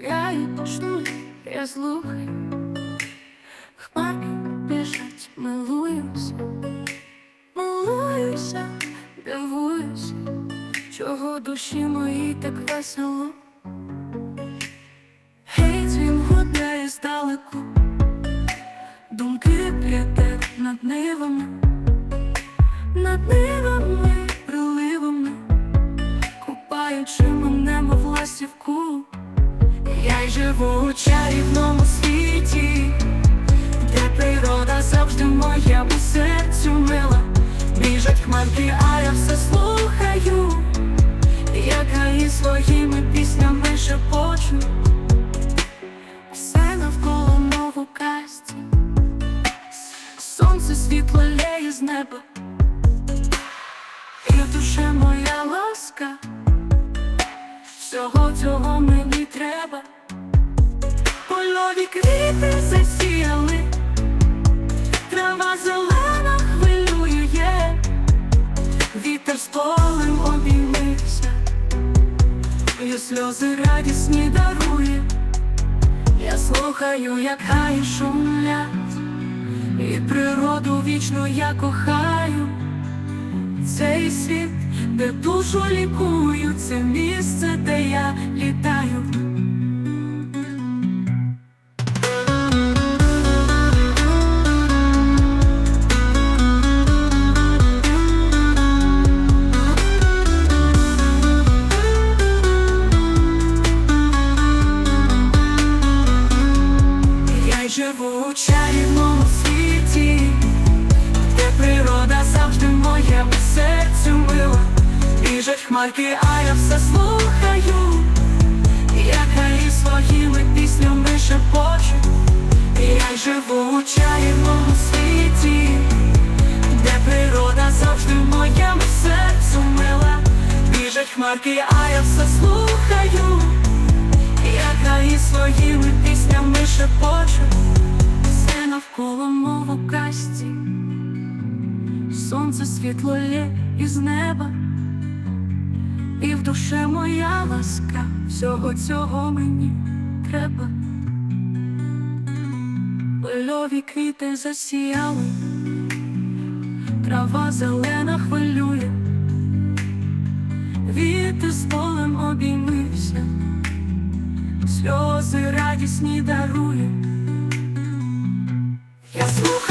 Шум, я слухаю, хмарки біжать, милуюся, милуюся, дивуюся, чого душі моїй так весело. Гей, дзвін гуляє здалеку, думки пряде над нивами, над нивами, живу у чарівному світі, де природа завжди в моєму серцю мила. Біжать хмарки, а я все слухаю, як гаї своїми піснями шепочу. Все навколо мов у казці, сонце світло леє з неба, і душе моя ласка. Всього цього мені треба. Польові квіти засіяли, трава зелена хвилює, вітер з полем обіймився, і сльози радісні дарує. Я слухаю, як гаї шумлять, і природу вічно я кохаю. Цей світ, де душу лікую, це місце, де я літаю. У чарівному світі, де природа завжди моєму серцю мила. Біжать хмарки, а я все слухаю, як гаї своїми піснями шепочу. Я живу у чарівному світі, де природа завжди моєму серцю мила. Біжать хмарки, а я все слухаю, сонце світло є із неба, і в душе моя ласка, всього цього мені треба. Польові квіти засіяли, трава зелена хвилює, вітер з полем обіймився, сльози радісні дарує. Я слухаю,